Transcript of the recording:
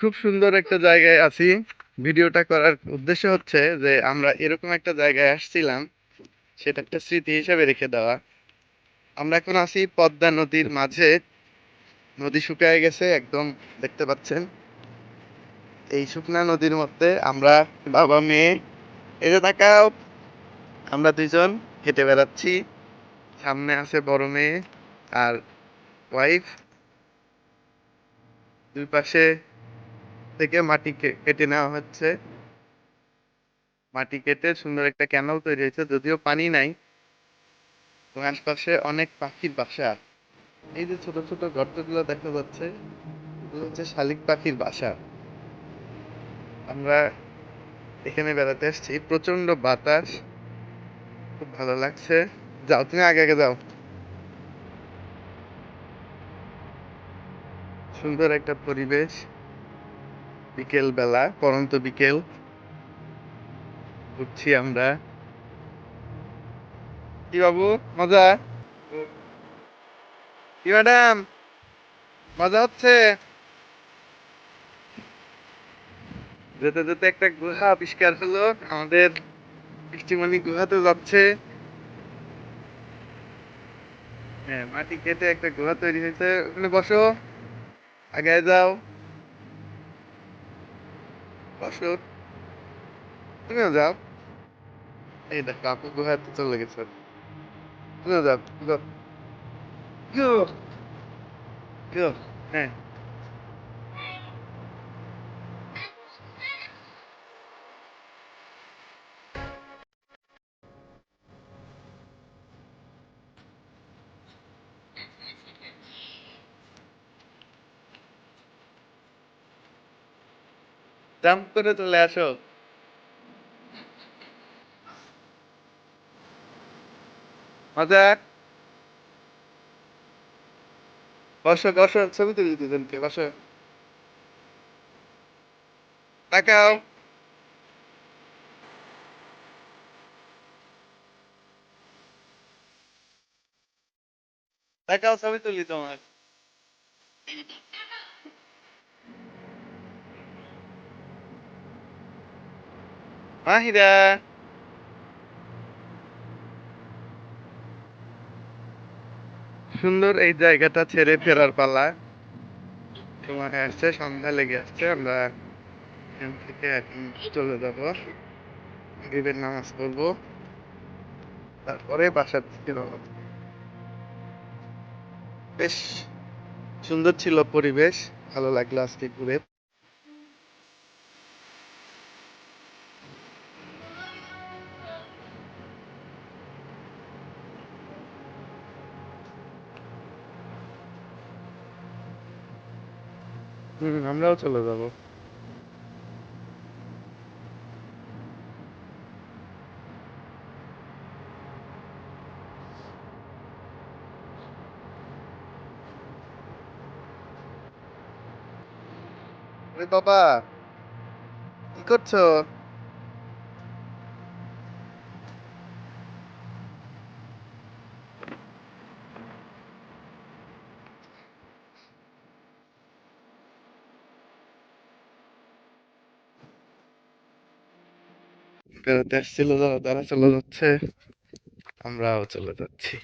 খুব সুন্দর একটা জায়গায় আছি। ভিডিওটা করার উদ্দেশ্য হচ্ছে যে আমরা এরকম একটা জায়গায় আসছিলাম, সেটা একটা স্মৃতি হিসেবে রেখে দেওয়া। আমরা এখন আছি পদ্মা নদীর মাঝে। নদী শুকিয়ে গেছে, একদম দেখতে পাচ্ছেন। এই শুকনা নদীর মধ্যে আমরা বাবা মেয়ে এটা তাকাও, আমরা দুইজন হেঁটে বেড়াচ্ছি। সামনে আছে বড় মেয়ে আর ওয়াইফ দুই পাশে থেকে মাটি কেটে নেওয়া হচ্ছে। মাটি কেটে সুন্দর একটা ক্যানাল তৈরি হয়েছে। যদিও পানি নাই এবং আশপাশে অনেক পাখির বাসা। এই যে ছোট ছোট গর্তগুলো দেখা যাচ্ছে, এগুলো হচ্ছে শালিক পাখির বাসা। আমরা এখানে বেড়াতে এসেছি। প্রচণ্ড বাতাস, খুব ভালো লাগছে। যাও, তুমি আগে আগে যাও। সুন্দর একটা পরিবেশ। বিকেল বেলা পরন্ত বিকেল। ঘুরছি আমরা। কি বাবু, মজা? কি ম্যাডাম? মজা হচ্ছে? যেতে যেতে একটা গুহা আবিষ্কার হলো। আমাদের বৃষ্টিমণি গুহাতে যাচ্ছে। হ্যাঁ মাটি কেটে একটা গুহা তৈরি হয়েছে। ওখানে বসো। আগে যাও। বসো তুমিও যাও। এই দেখো আপু গুহাতে চলে গেছে। তুমি যাও হ্যাঁ। জাম্প করে চলে আসো। মজা? বসো বসো, ছবি তুলি দুজনকে, বসো। তাকাও। তাকাও, ছবি তুলি তোমার। মাহিরা সুন্দর এই জায়গাটা ছেড়ে ফেরার পালা। তোমার আসছে, সন্ধ্যা লেগে আসছে, আমরা এখান থেকে চলে যাব। গরিবের নামাজ পড়ব। তারপরে বাসার দিকে। বেশ সুন্দর ছিল পরিবেশ। ভালো লাগল আজকে ঘুরে। হুম আমরাও চলে যাব। বাবা কি করছ? বেড়াতে যারা তারা চলে যাচ্ছে। আমরাও চলে যাচ্ছি।